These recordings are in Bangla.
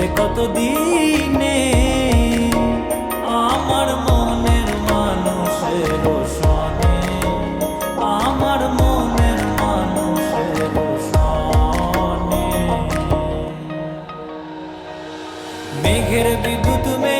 হবে কত দিনে আমার মনের মানুষের সনে আমার মনের মানুষের সনে মেঘের বিদ্যুৎ মেঘে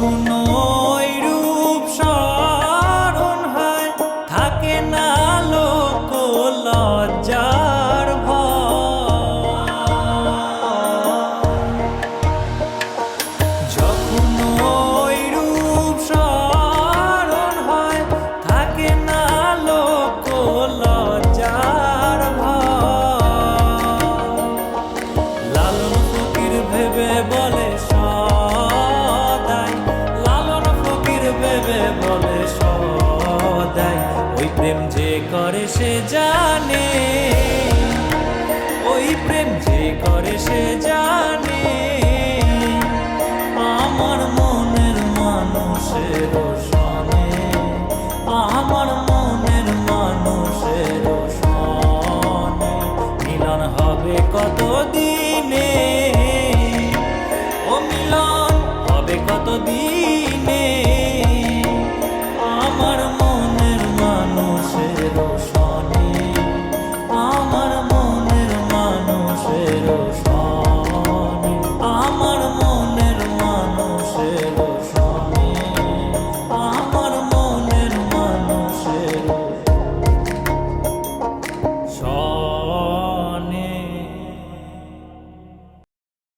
যখন করে সে জানে। ওই প্রেম যে করে সে জানে। আমার মনের মানুষের সনে। আমার মনের মানুষের সনে। মিলন হবে কত দিনে ও মিলন হবে কত দিনে আমার মনের মানুষের